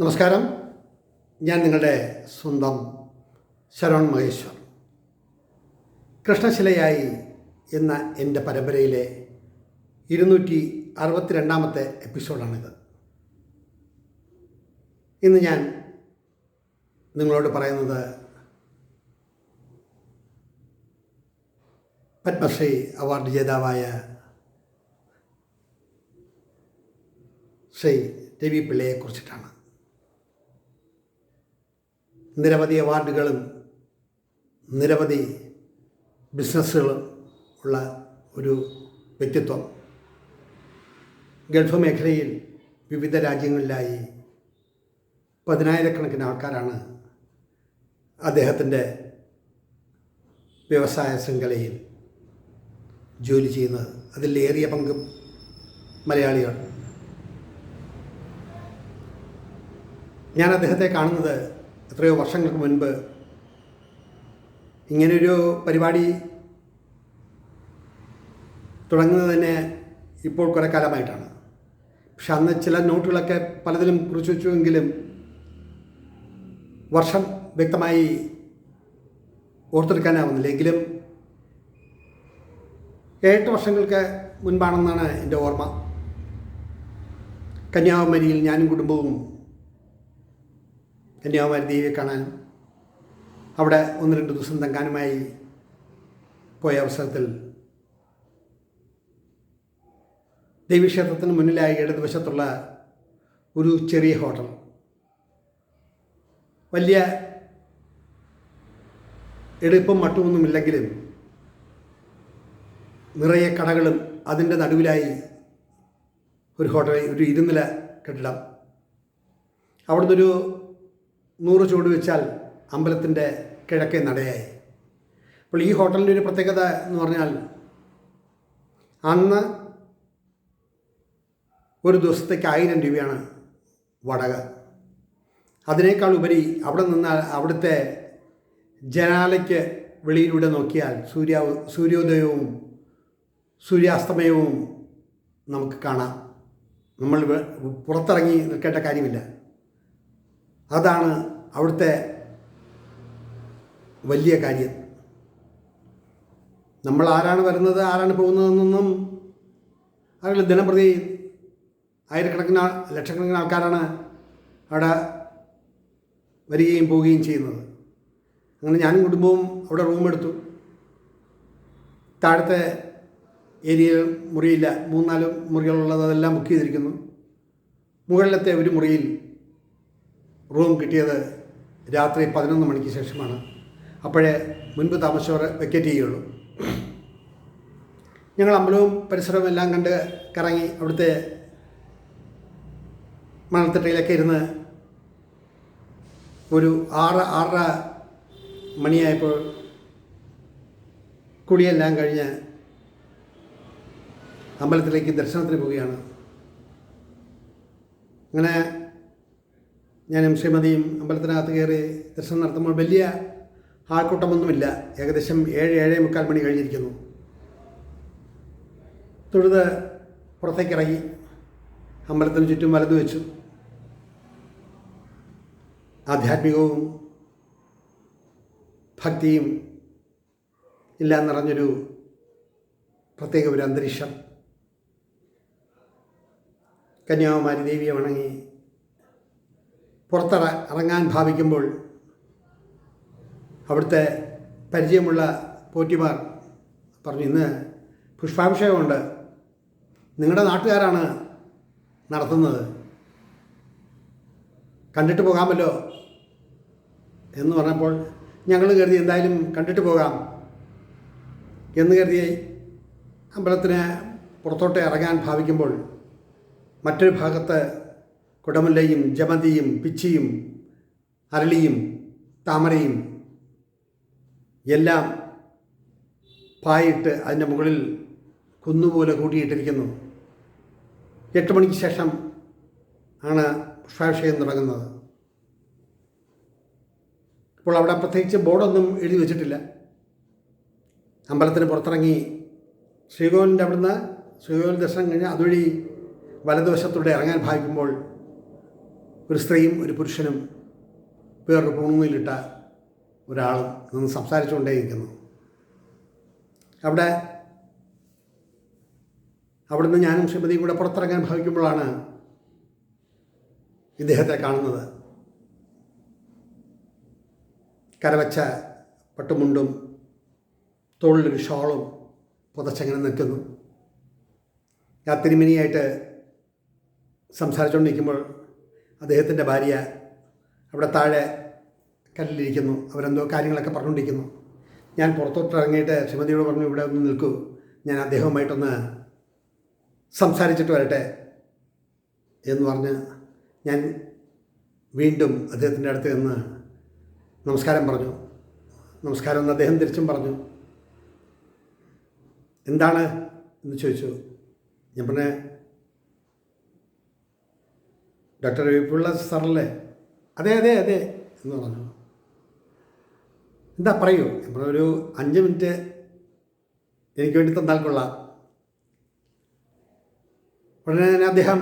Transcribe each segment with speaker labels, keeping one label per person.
Speaker 1: നമസ്കാരം. ഞാൻ നിങ്ങളുടെ സ്വന്തം ശരവൺ മഹേശ്വർ. കൃഷ്ണശിലയായി എന്ന എന്റെ പരമ്പരയിലെ ഇരുന്നൂറ്റി അറുപത്തിരണ്ടാമത്തെ എപ്പിസോഡാണിത്. ഇന്ന് ഞാൻ നിങ്ങളോട് പറയുന്നത് പത്മശ്രീ അവാർഡ് ജേതാവായ ശ്രീ രവി പിള്ളയെക്കുറിച്ചിട്ടാണ് നിരവധി അവാർഡുകളും നിരവധി ബിസിനസ്സുകളും ഉള്ള ഒരു വ്യക്തിത്വം. ഗൾഫ് മേഖലയിൽ വിവിധ രാജ്യങ്ങളിലായി പതിനായിരക്കണക്കിന് ആൾക്കാരാണ് അദ്ദേഹത്തിന്റെ വ്യവസായ ശൃംഖലയിൽ ജോലി ചെയ്യുന്നത്. അതിലേറിയ പങ്കും മലയാളികൾ. ഞാൻ അദ്ദേഹത്തെ കാണുന്നത് എത്രയോ വർഷങ്ങൾക്ക് മുൻപ് ഇങ്ങനൊരു പരിപാടി തുടങ്ങുന്നത് തന്നെ ഇപ്പോൾ കുറേ കാലമായിട്ടാണ്. പക്ഷെ അന്ന് ചില നോട്ടുകളൊക്കെ പലതിലും കുറിച്ച് വെച്ചുവെങ്കിലും വർഷം വ്യക്തമായി ഓർത്തെടുക്കാനാവുന്നില്ല. എങ്കിലും ഏഴെട്ട് വർഷങ്ങൾക്ക് മുൻപാണെന്നാണ് എന്റെ ഓർമ്മ. കന്യാകുമാരിയിൽ ഞാനും കുടുംബവും കന്യാകുമാരി ദേവിയെ കാണാനും അവിടെ ഒന്ന് രണ്ട് ദിവസം തങ്ങാനുമായി പോയ അവസരത്തിൽ ദേവീക്ഷേത്രത്തിന് മുന്നിലായി ഇടതുവശത്തുള്ള ഒരു ചെറിയ ഹോട്ടൽ. വലിയ എടുപ്പും മട്ടുമൊന്നുമില്ലെങ്കിലും നിറയെ കടകളും അതിന്റെ നടുവിലായി ഒരു ഹോട്ടൽ ഒരു ഇരുനില കെട്ടിടം. അവിടുന്ന് ഒരു നൂറ് ചുവട് വെച്ചാൽ അമ്പലത്തിന്റെ കിഴക്കേ നടയായി. അപ്പോൾ ഈ ഹോട്ടലിന്റെ ഒരു പ്രത്യേകത എന്ന് പറഞ്ഞാൽ അന്ന് ഒരു ദിവസത്തേക്ക് ആയിരം രൂപയാണ് വടക. അതിനേക്കാൾ ഉപരി അവിടെ നിന്നാൽ അവിടുത്തെ ജനാലയ്ക്ക് വെളിയിലൂടെ നോക്കിയാൽ സൂര്യ സൂര്യോദയവും സൂര്യാസ്തമയവും നമുക്ക് കാണാം. നമ്മൾ പുറത്തിറങ്ങി നിൽക്കേണ്ട കാര്യമില്ല. അതാണ് അവിടുത്തെ വലിയ കാര്യം. നമ്മൾ ആരാണ് വരുന്നത് ആരാണ് പോകുന്നതെന്നൊന്നും അതിൽ ദിനംപ്രതി ആയിരക്കണക്കിന് ലക്ഷക്കണക്കിന് ആൾക്കാരാണ് അവിടെ വരികയും പോവുകയും ചെയ്യുന്നത്. അങ്ങനെ ഞാനും കുടുംബവും അവിടെ റൂം എടുത്തു. താഴത്തെ ഏരിയ മുറിയില്ല മൂന്നാൽ മുറികളുള്ളത് അതെല്ലാം ബുക്ക് ചെയ്തിരിക്കുന്നു. മുകളിലത്തെ ഒരു മുറിയിൽ റൂം കിട്ടിയത് രാത്രി പതിനൊന്ന് മണിക്ക് ശേഷമാണ്. അപ്പോഴേ മുൻപ് താമസിച്ചവർ വെക്കറ്റ് ചെയ്യുള്ളൂ ഞങ്ങൾ അമ്പലവും പരിസരവും എല്ലാം കണ്ട് കറങ്ങി അവിടുത്തെ മണൽത്തട്ടയിലൊക്കെ ഇരുന്ന് ഒരു ആറ് ആറര മണിയായപ്പോൾ കുടിയെല്ലാം കഴിഞ്ഞ് അമ്പലത്തിലേക്ക് ദർശനത്തിന് പോവുകയാണ്. അങ്ങനെ ഞാനും ശ്രീമതിയും അമ്പലത്തിനകത്ത് കയറി ദർശനം നടത്തുമ്പോൾ വലിയ ആൾക്കൂട്ടമൊന്നുമില്ല. ഏകദേശം ഏഴ് ഏഴേ മുക്കാൽ മണി കഴിഞ്ഞിരിക്കുന്നു. തൊഴുത് പുറത്തേക്ക് ഇറങ്ങി അമ്പലത്തിന് ചുറ്റും വലതു വെച്ചു. ആധ്യാത്മികവും ഭക്തിയും ഇല്ല നിറഞ്ഞൊരു പ്രത്യേക ഒരു അന്തരീക്ഷം. കന്യാകുമാരി ദേവിയെ വണങ്ങി പുറത്തിറ ഇറങ്ങാൻ ഭാവിക്കുമ്പോൾ അവിടുത്തെ പരിചയമുള്ള പോറ്റിമാർ പറഞ്ഞു ഇന്ന് പുഷ്പാഭിഷേകമുണ്ട്. നിങ്ങളുടെ നാട്ടുകാരാണ് നടത്തുന്നത്. കണ്ടിട്ട് പോകാമല്ലോ. എന്ന് പറഞ്ഞപ്പോൾ ഞങ്ങൾ കരുതി എന്തായാലും കണ്ടിട്ട് പോകാം എന്ന് കരുതി അമ്പലത്തിന് പുറത്തോട്ട് ഇറങ്ങാൻ ഭാവിക്കുമ്പോൾ മറ്റൊരു ഭാഗത്ത് കുടമുല്ലയും ജമന്തിയും പിച്ചിയും അരളിയും താമരയും എല്ലാം പായിട്ട് അതിന്റെ മുകളിൽ കുന്നുപോലെ കൂട്ടിയിട്ടിരിക്കുന്നു എട്ട് മണിക്ക് ശേഷം ആണ് പുഷ്പാഭിഷേകം തുടങ്ങുന്നത്. ഇപ്പോൾ അവിടെ പ്രത്യേകിച്ച് ബോർഡൊന്നും എഴുതി വെച്ചിട്ടില്ല. അമ്പലത്തിന് പുറത്തിറങ്ങി ശ്രീകോവിലിന്റെ അവിടുന്ന് ശ്രീകോവിൽ ദർശനം കഴിഞ്ഞ് അതുവഴി വലതുവശത്തൂടെ ഇറങ്ങാൻ ഭാവിക്കുമ്പോൾ ഒരു സ്ത്രീയും ഒരു പുരുഷനും വേറൊരു പൂണുന്നിലിട്ട ഒരാളും നിന്ന് സംസാരിച്ചുകൊണ്ടേയിരിക്കുന്നു. അവിടെ അവിടുന്ന് ഞാനും ശ്രീമതിയും കൂടെ പുറത്തിറങ്ങാൻ ഭാവിക്കുമ്പോഴാണ് ഇദ്ദേഹത്തെ കാണുന്നത്. കരവച്ച പട്ടുമുണ്ടും തോളിലൊരു ഷോളും പുതച്ചങ്ങനെ നിൽക്കുന്നു. യാത്രിമിനിയായിട്ട് തിരുമിനിയായിട്ട് സംസാരിച്ചുകൊണ്ടിരിക്കുമ്പോൾ അദ്ദേഹത്തിന്റെ ഭാര്യ അവിടെ താഴെ കല്ലിലിരിക്കുന്നു. അവരെന്തോ കാര്യങ്ങളൊക്കെ പറഞ്ഞുകൊണ്ടിരിക്കുന്നു. ഞാൻ പുറത്തോട്ട് ഇറങ്ങിയിട്ട് ശ്രീമതിയോട് പറഞ്ഞു ഇവിടെ ഒന്ന് നിൽക്കൂ. ഞാൻ അദ്ദേഹവുമായിട്ടൊന്ന് സംസാരിച്ചിട്ട് വരട്ടെ. എന്ന് പറഞ്ഞ് ഞാൻ വീണ്ടും അദ്ദേഹത്തിന്റെ അടുത്ത് നിന്ന് നമസ്കാരം പറഞ്ഞു. നമസ്കാരം എന്ന് അദ്ദേഹം തിരിച്ചും പറഞ്ഞു. എന്താണ്? എന്ന് ചോദിച്ചു. ഞാൻ പറഞ്ഞ ഡോക്ടർ വിപുള്ള സാറല്ലേ? അതെ അതെ അതെ എന്ന് പറഞ്ഞു. എന്താ പറയൂ? ഞാൻ ഒരു അഞ്ച് മിനിറ്റ് എനിക്ക് വേണ്ടി തന്നാൽ കൊള്ളാം. ഉടനെ തന്നെ അദ്ദേഹം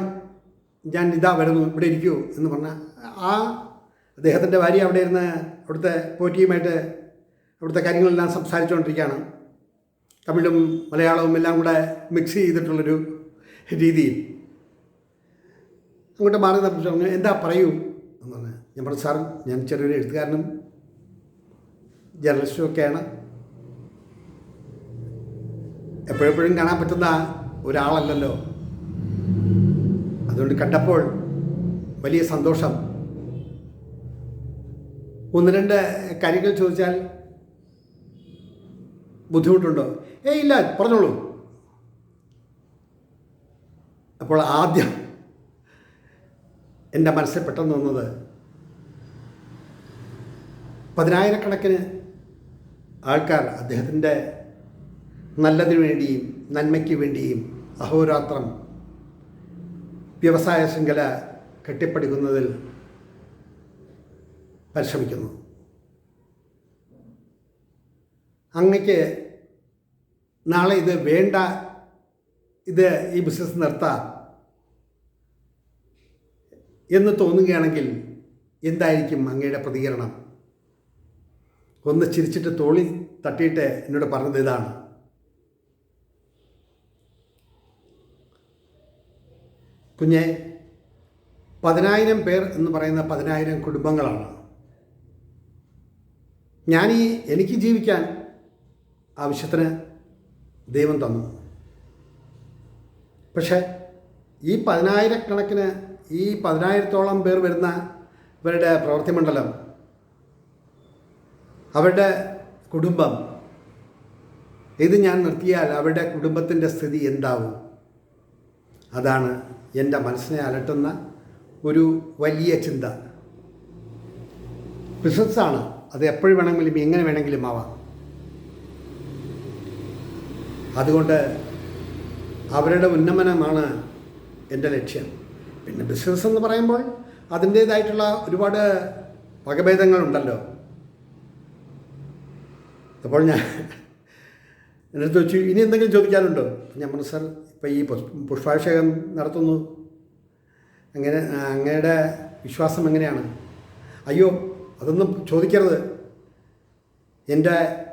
Speaker 1: ഞാൻ ഇതാ വരുന്നു ഇവിടെ ഇരിക്കൂ എന്ന് പറഞ്ഞ ആ അദ്ദേഹത്തിന്റെ ഭാര്യ അവിടെ ഇരുന്ന് അവിടുത്തെ പോറ്റിയുമായിട്ട് അവിടുത്തെ കാര്യങ്ങളെല്ലാം സംസാരിച്ചുകൊണ്ടിരിക്കുകയാണ്. തമിഴും മലയാളവും എല്ലാം കൂടെ മിക്സ് ചെയ്തിട്ടുള്ളൊരു രീതിയിൽ. അങ്ങോട്ട് മാറി തപ്പിച്ചു പറഞ്ഞു എന്താ പറയൂ? എന്ന് പറഞ്ഞു ഞാൻ പറഞ്ഞു സാർ ഞാൻ ചെറിയൊരു എഴുത്തുകാരനും ജേർണലിസ്റ്റും ഒക്കെയാണ്. എപ്പോഴെപ്പോഴും കാണാൻ പറ്റുന്ന ഒരാളല്ലല്ലോ. അതുകൊണ്ട് കണ്ടപ്പോൾ വലിയ സന്തോഷം. ഒന്ന് രണ്ട് കാര്യങ്ങൾ ചോദിച്ചാൽ ബുദ്ധിമുട്ടുണ്ടോ? ഏയ് ഇല്ല പറഞ്ഞോളൂ. അപ്പോൾ ആദ്യം എന്റെ മനസ്സിൽ പെട്ടെന്ന് വന്നത് പതിനായിരക്കണക്കിന് ആൾക്കാർ അദ്ദേഹത്തിന്റെ നല്ലതിനു വേണ്ടിയും നന്മയ്ക്ക് വേണ്ടിയും അഹോരാത്രം വ്യവസായ ശൃംഖല കെട്ടിപ്പടുക്കുന്നതിൽ പരിശ്രമിക്കുന്നു. അങ്ങക്ക് നാളെ ഇത് വേണ്ട ഇത് ഈ ബിസിനസ് നിർത്താം. എന്ന് തോന്നുകയാണെങ്കിൽ എന്തായിരിക്കും അങ്ങയുടെ പ്രതികരണം? ഒന്ന് ചിരിച്ചിട്ട് തോളി തട്ടിയിട്ട് എന്നോട് പറഞ്ഞത് ഇതാണ്. കുഞ്ഞെ പതിനായിരം പേർ എന്ന് പറയുന്ന പതിനായിരം കുടുംബങ്ങളാണ്. ഞാൻ ഈ എനിക്ക് ജീവിക്കാൻ ആവശ്യത്തിന് ദൈവം തന്നു. പക്ഷേ ഈ പതിനായിരക്കണക്കിന് ഈ പതിനായിരത്തോളം പേർ വരുന്ന ഇവരുടെ പ്രവൃത്തി മണ്ഡലം അവരുടെ കുടുംബം ഇത് ഞാൻ നിർത്തിയാൽ അവരുടെ കുടുംബത്തിന്റെ സ്ഥിതി എന്താവും? അതാണ് എന്റെ മനസ്സിനെ അലട്ടുന്ന ഒരു വലിയ ചിന്ത. ബിസിനസ്സാണ്. അത് എപ്പോഴും വേണമെങ്കിലും എങ്ങനെ വേണമെങ്കിലും ആവാം. അതുകൊണ്ട് അവരുടെ ഉന്നമനമാണ് എന്റെ ലക്ഷ്യം. പിന്നെ ബിസിനസ് എന്ന് പറയുമ്പോൾ അതിന്റേതായിട്ടുള്ള ഒരുപാട് വകഭേദങ്ങളുണ്ടല്ലോ. അപ്പോൾ ഞാൻ അടുത്ത് വെച്ചു ഇനി എന്തെങ്കിലും ചോദിക്കാനുണ്ടോ? ഞാൻ പറഞ്ഞു സാർ ഇപ്പോൾ ഈ പുഷ്- പുഷ്പാഭിഷേകം നടത്തുന്നു. അങ്ങനെ അങ്ങയുടെ വിശ്വാസം എങ്ങനെയാണ്? അയ്യോ അതൊന്നും ചോദിക്കരുത്. എന്റെ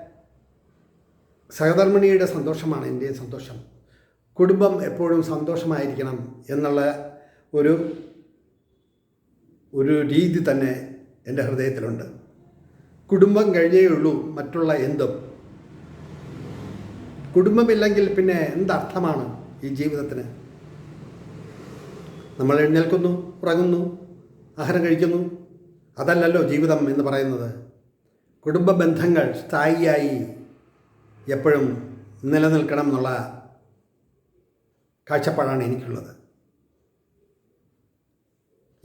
Speaker 1: സഹധർമ്മിണിയുടെ സന്തോഷമാണ് എന്റെ സന്തോഷം. കുടുംബം എപ്പോഴും സന്തോഷമായിരിക്കണം എന്നുള്ള ഒരു ഒരു രീതി തന്നെ എന്റെ ഹൃദയത്തിലുണ്ട്. കുടുംബം കഴിഞ്ഞേ ഉള്ളൂ മറ്റുള്ള എന്തും. കുടുംബമില്ലെങ്കിൽ പിന്നെ എന്തർത്ഥമാണ് ഈ ജീവിതത്തിന്? നമ്മൾ എഴുന്നേൽക്കുന്നു ഉറങ്ങുന്നു ആഹാരം കഴിക്കുന്നു. അതല്ലല്ലോ ജീവിതം എന്ന് പറയുന്നത്. കുടുംബ ബന്ധങ്ങൾ സ്ഥായിയായി എപ്പോഴും നിലനിൽക്കണം എന്നുള്ള കാഴ്ചപ്പാടാണ് എനിക്കുള്ളത്.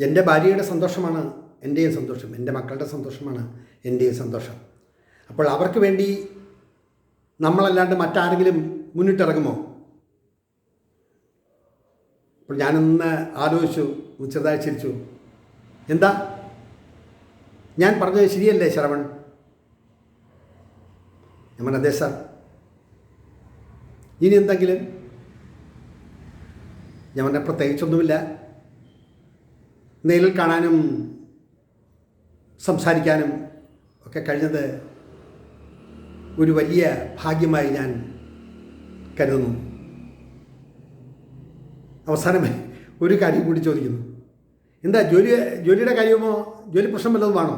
Speaker 1: എന്റെ ഭാര്യയുടെ സന്തോഷമാണ് എന്റെയും സന്തോഷം എന്റെ മക്കളുടെ സന്തോഷമാണ് എന്റെയും സന്തോഷം. അപ്പോൾ അവർക്ക് വേണ്ടി നമ്മളല്ലാണ്ട് മറ്റാരെങ്കിലും മുന്നിട്ടിറങ്ങുമോ? അപ്പോൾ ഞാനൊന്ന് ആലോചിച്ചു ചെറുതായി ചിരിച്ചു. എന്താ? ഞാൻ പറഞ്ഞത് ശരിയല്ലേ ശ്രവൺ? നമ്മുടെ അതെ സാർ. ഇനി എന്തെങ്കിലും? ഞാൻ പറഞ്ഞ പ്രത്യേകിച്ചൊന്നുമില്ല. നേരിൽ കാണാനും സംസാരിക്കാനും ഒക്കെ കഴിഞ്ഞത് ഒരു വലിയ ഭാഗ്യമായി ഞാൻ കരുതുന്നു. അവസാനമായി ഒരു കാര്യം കൂടി ചോദിക്കുന്നു. എന്താ ജോലി ജോലിയുടെ കാര്യമോ ജോലി പ്രശ്നം വല്ലതും വേണോ?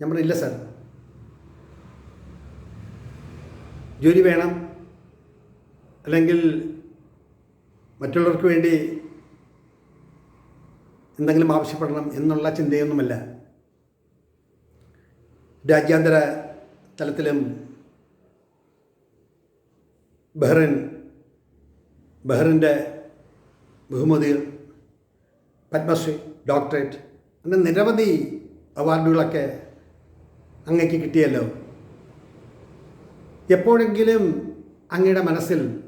Speaker 1: ഞാൻ പറഞ്ഞില്ല സാർ ജോലി വേണം. അല്ലെങ്കിൽ മറ്റുള്ളവർക്ക് വേണ്ടി എന്തെങ്കിലും ആവശ്യപ്പെടണം എന്നുള്ള ചിന്തയൊന്നുമല്ല. രാജ്യാന്തര തലത്തിലും ബഹ്റിൻ ബഹ്റിന്റെ ബഹുമതികൾ പത്മശ്രീ ഡോക്ടറേറ്റ് അങ്ങനെ നിരവധി അവാർഡുകളൊക്കെ അങ്ങയ്ക്ക് കിട്ടിയല്ലോ. എപ്പോഴെങ്കിലും അങ്ങയുടെ മനസ്സിൽ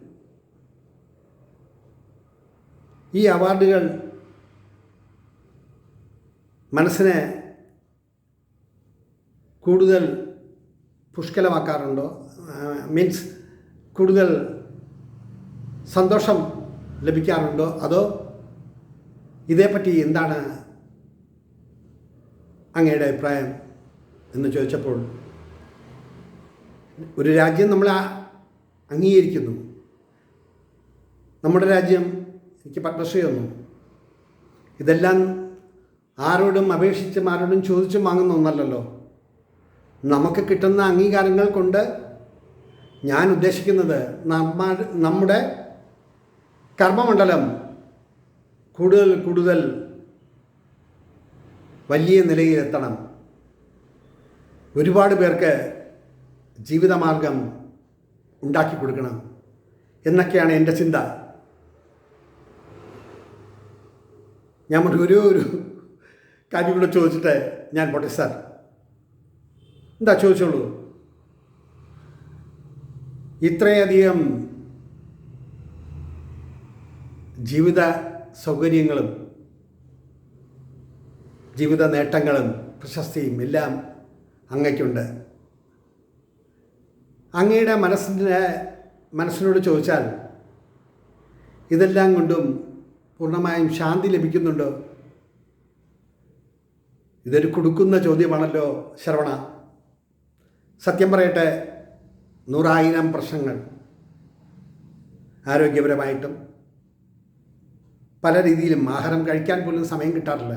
Speaker 1: ഈ അവാർഡുകൾ മനസ്സിനെ കൂടുതൽ പുഷ്കലമാക്കാറുണ്ടോ? മീൻസ് കൂടുതൽ സന്തോഷം ലഭിക്കാറുണ്ടോ? അതോ ഇതേപ്പറ്റി എന്താണ് അങ്ങയുടെ അഭിപ്രായം എന്ന് ചോദിച്ചപ്പോൾ ഒരു രാജ്യം നമ്മൾ അംഗീകരിക്കുന്നു. നമ്മുടെ രാജ്യം എനിക്ക് പത്മശ്രീ ഒന്നും ഇതെല്ലാം ആരോടും അപേക്ഷിച്ചും ആരോടും ചോദിച്ചും വാങ്ങുന്ന ഒന്നല്ലല്ലോ. നമുക്ക് കിട്ടുന്ന അംഗീകാരങ്ങൾ കൊണ്ട് ഞാൻ ഉദ്ദേശിക്കുന്നത് നമ്മ നമ്മുടെ കർമ്മമണ്ഡലം കൂടുതൽ കൂടുതൽ വലിയ നിലയിലെത്തണം ഒരുപാട് പേർക്ക് ജീവിതമാർഗം ഉണ്ടാക്കി കൊടുക്കണം എന്നൊക്കെയാണ് എന്റെ ചിന്ത. ഞാൻ ഒരു ഒരു കാര്യം കൂടെ ചോദിച്ചിട്ട് ഞാൻ പോട്ടെ സാർ. എന്താ ചോദിച്ചോളൂ? ഇത്രയധികം ജീവിത സൗകര്യങ്ങളും ജീവിത നേട്ടങ്ങളും പ്രശസ്തിയും എല്ലാം അങ്ങയ്ക്കുണ്ട്. അങ്ങയുടെ മനസ്സിന്റെ മനസ്സിനോട് ചോദിച്ചാൽ ഇതെല്ലാം കൊണ്ടും പൂർണമായും ശാന്തി ലഭിക്കുന്നുണ്ടോ? ഇതൊരു കൊടുക്കുന്ന ചോദ്യമാണല്ലോ ശ്രവണ. സത്യം പറയട്ടെ നൂറായിരം പ്രശ്നങ്ങൾ ആരോഗ്യപരമായിട്ടും പല രീതിയിലും ആഹാരം കഴിക്കാൻ പോലും സമയം കിട്ടാറില്ല.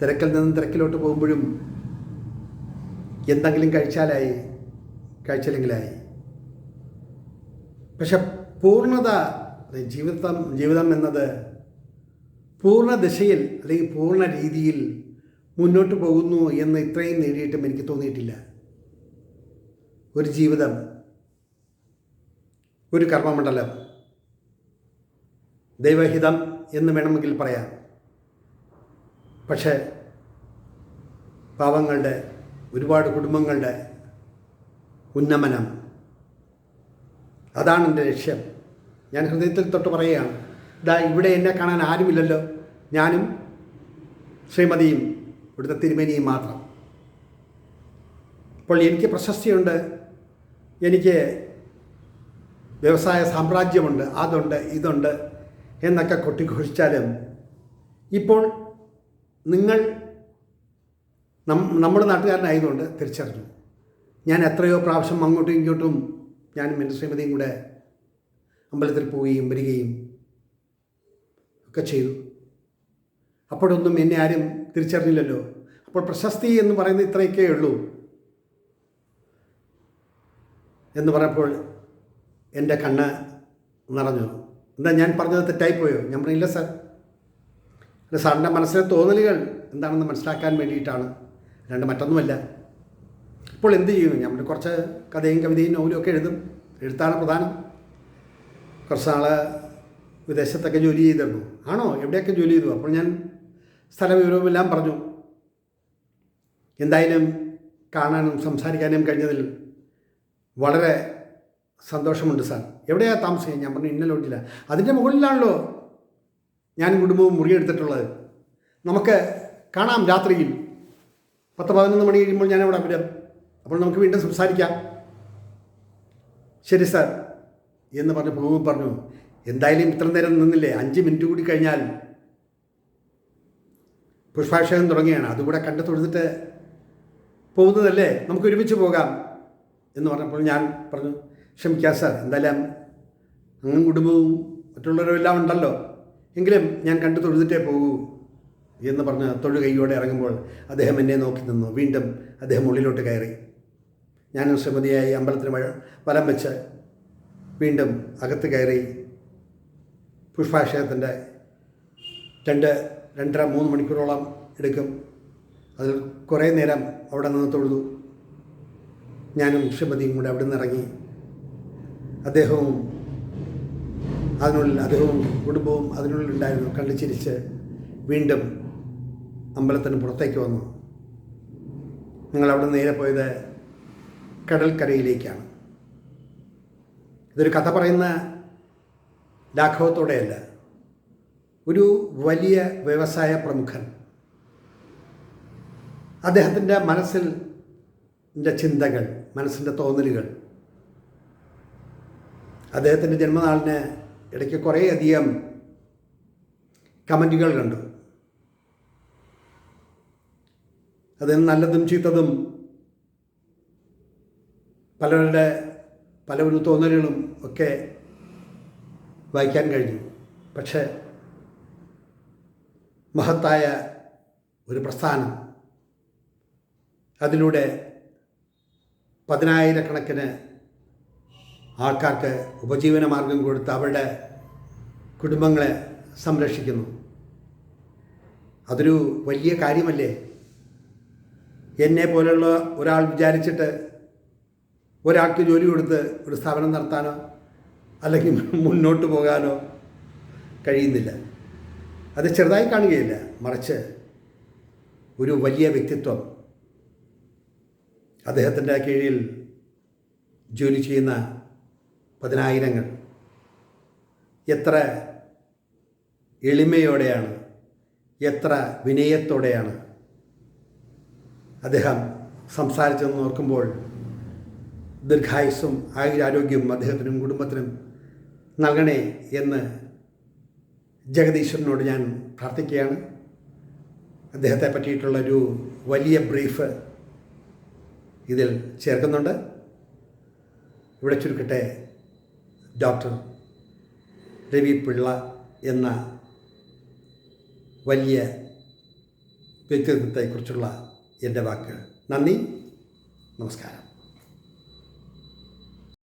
Speaker 1: തിരക്കിൽ നിന്നും തിരക്കിലോട്ട് പോകുമ്പോഴും എന്തെങ്കിലും കഴിച്ചാലായി കഴിച്ചില്ലെങ്കിലായി. പക്ഷെ പൂർണത ജീവിതം ജീവിതം എന്നത് പൂർണ ദിശയിൽ അല്ലെങ്കിൽ പൂർണ രീതിയിൽ മുന്നോട്ട് പോകുന്നു എന്ന് ഇത്രയും നേടിയിട്ടും എനിക്ക് തോന്നിയിട്ടില്ല. ഒരു ജീവിതം ഒരു കർമ്മമണ്ഡലം ദൈവഹിതം എന്ന് വേണമെങ്കിൽ പറയാം. പക്ഷേ പാവങ്ങളുടെ ഒരുപാട് കുടുംബങ്ങളുടെ ഉന്നമനം അതാണ് എന്റെ ലക്ഷ്യം. ഞാൻ ഹൃദയത്തിൽ തൊട്ട് പറയുകയാണ് ഇതാ ഇവിടെ എന്നെ കാണാൻ ആരുമില്ലല്ലോ. ഞാനും ശ്രീമതിയും ഇവിടുത്തെ തിരുമേനിയും മാത്രം. അപ്പോൾ എനിക്ക് പ്രശസ്തിയുണ്ട് എനിക്ക് വ്യവസായ സാമ്രാജ്യമുണ്ട് അതുണ്ട് ഇതുണ്ട് എന്നൊക്കെ കൊട്ടിഘോഷിച്ചാലും ഇപ്പോൾ നിങ്ങൾ നമ്മുടെ നാട്ടുകാരനായതുകൊണ്ട് തിരിച്ചറിഞ്ഞു. ഞാൻ എത്രയോ പ്രാവശ്യം അങ്ങോട്ടും ഇങ്ങോട്ടും ഞാനും എന്റെ ശ്രീമതിയും കൂടെ അമ്പലത്തിൽ പോവുകയും വരികയും ഒക്കെ ചെയ്തു. അപ്പോഴൊന്നും എന്നെ ആരും തിരിച്ചറിഞ്ഞില്ലല്ലോ. അപ്പോൾ പ്രശസ്തി എന്ന് പറയുന്നത് ഇത്രയൊക്കെ ഉള്ളൂ. എന്ന് പറഞ്ഞപ്പോൾ എന്റെ കണ്ണ് നിറഞ്ഞു. എന്താ ഞാൻ പറഞ്ഞത് തെറ്റായിപ്പോയോ? ഞാൻ പറഞ്ഞില്ല സാർ. അല്ല സാറിന്റെ മനസ്സിലെ തോന്നലുകൾ എന്താണെന്ന് മനസ്സിലാക്കാൻ വേണ്ടിയിട്ടാണ്. രണ്ട് മറ്റൊന്നുമല്ല. ഇപ്പോൾ എന്ത് ചെയ്യുന്നു ഞാൻ കുറച്ച് കഥയും കവിതയും നോവലും ഒക്കെ എഴുതും. എഴുത്താണ് പ്രധാനം. കുറച്ച് നാൾ വിദേശത്തൊക്കെ ജോലി ചെയ്തിരുന്നു. ആണോ? എവിടെയൊക്കെ ജോലി ചെയ്തു? അപ്പോൾ ഞാൻ സ്ഥലവിവരവും എല്ലാം പറഞ്ഞു. എന്തായാലും കാണാനും സംസാരിക്കാനും കഴിഞ്ഞതിൽ വളരെ സന്തോഷമുണ്ട് സാർ. എവിടെയാണ് താമസിക്കുക ഞാൻ പറഞ്ഞു ഇന്ന ലോഡ്ജില്ല അതിന്റെ മുകളിലാണല്ലോ ഞാൻ കുടുംബവും മുറിയെടുത്തിട്ടുള്ളത് നമുക്ക് കാണാം രാത്രിയിൽ. പത്ത് പതിനൊന്ന് മണി കഴിയുമ്പോൾ ഞാൻ അവിടെ വരാം. അപ്പോൾ നമുക്ക് വീണ്ടും സംസാരിക്കാം. ശരി സാർ. എന്ന് പറഞ്ഞ് ഭൂമി പറഞ്ഞു. എന്തായാലും ഇത്ര നേരം നിന്നില്ലേ? അഞ്ച് മിനിറ്റ് കൂടി കഴിഞ്ഞാൽ പുഷ്പാഭിഷേകം തുടങ്ങിയാണ്. അതുകൂടെ കണ്ടു തൊഴുതിട്ട് പോകുന്നതല്ലേ? നമുക്ക് ഒരുമിച്ച് പോകാം എന്ന് പറഞ്ഞപ്പോൾ ഞാൻ പറഞ്ഞു ക്ഷമിക്കാം സാർ. എന്തായാലും അങ്ങും കുടുംബവും മറ്റുള്ളവരും എല്ലാം ഉണ്ടല്ലോ. എങ്കിലും ഞാൻ കണ്ടു തൊഴുതിട്ടേ പോകൂ എന്ന് പറഞ്ഞ് തൊഴു കൈയോടെ ഇറങ്ങുമ്പോൾ അദ്ദേഹം എന്നെ നോക്കി നിന്നു. വീണ്ടും അദ്ദേഹം ഉള്ളിലോട്ട് കയറി. ഞാനും ശ്രീമതിയായി അമ്പലത്തിന് വലം വെച്ച് വീണ്ടും അകത്ത് കയറി പുഷ്പാഭിഷേകത്തിന്റെ രണ്ട് രണ്ടര മൂന്ന് മണിക്കൂറോളം എടുക്കും. അതിൽ കുറേ നേരം അവിടെ നിന്ന് തൊഴുതു. ഞാനും ശ്രീമതിയും കൂടെ അവിടെ നിന്ന് ഇറങ്ങി. അദ്ദേഹവും അതിനുള്ളിൽ അദ്ദേഹവും കുടുംബവും അതിനുള്ളിലുണ്ടായിരുന്നു കണ്ടു ചിരിച്ച് വീണ്ടും അമ്പലത്തിന് പുറത്തേക്ക് വന്നു. ഞങ്ങൾ അവിടെ നേരെ പോയത് കടൽക്കരയിലേക്കാണ്. ഇതൊരു കഥ പറയുന്ന ലാഘവത്തോടെയല്ല. ഒരു വലിയ വ്യവസായ പ്രമുഖൻ. അദ്ദേഹത്തിന്റെ മനസ്സിൽ ചിന്തകൾ മനസ്സിന്റെ തോന്നലുകൾ. അദ്ദേഹത്തിന്റെ ജന്മനാളിന് ഇടയ്ക്ക് കുറേയധികം കമന്റുകൾ കണ്ടു. അതിന് നല്ലതും ചീത്തതും പലരുടെ പല ഒരു തോന്നലുകളും ഒക്കെ വായിക്കാൻ കഴിഞ്ഞു. പക്ഷേ മഹത്തായ ഒരു പ്രസ്ഥാനം. അതിലൂടെ പതിനായിരക്കണക്കിന് ആൾക്കാർക്ക് ഉപജീവന മാർഗം കൊടുത്ത് അവരുടെ കുടുംബങ്ങളെ സംരക്ഷിക്കുന്നു. അതൊരു വലിയ കാര്യമല്ലേ? എന്നെ പോലെയുള്ള ഒരാൾ വിചാരിച്ചിട്ട് ഒരാൾക്ക് ജോലി കൊടുത്ത് ഒരു സ്ഥാപനം നടത്താനോ അല്ലെങ്കിൽ മുന്നോട്ട് പോകാനോ കഴിയുന്നില്ല. അത് ചെറുതായി കാണുകയില്ല മറിച്ച് ഒരു വലിയ വ്യക്തിത്വം. അദ്ദേഹത്തിന്റെ കീഴിൽ ജോലി ചെയ്യുന്ന പതിനായിരങ്ങൾ. എത്ര എളിമയോടെയാണ് എത്ര വിനയത്തോടെയാണ് അദ്ദേഹം സംസാരിച്ചതെന്ന് ഓർക്കുമ്പോൾ ദീർഘായുസ്സും ആയുരാരോഗ്യവും അദ്ദേഹത്തിനും കുടുംബത്തിനും നൽകണേ എന്ന് ജഗദീശ്വരനോട് ഞാൻ പ്രാർത്ഥിക്കുകയാണ്. അദ്ദേഹത്തെ പറ്റിയിട്ടുള്ളൊരു വലിയ ബ്രീഫ് ഇതിൽ ചേർക്കുന്നുണ്ട്. ഇവിടെ ചുരുക്കട്ടെ ഡോക്ടർ രവി പിള്ള എന്ന വലിയ വ്യക്തിത്വത്തെക്കുറിച്ചുള്ള എന്റെ വാക്കുകൾ നന്ദി നമസ്കാരം.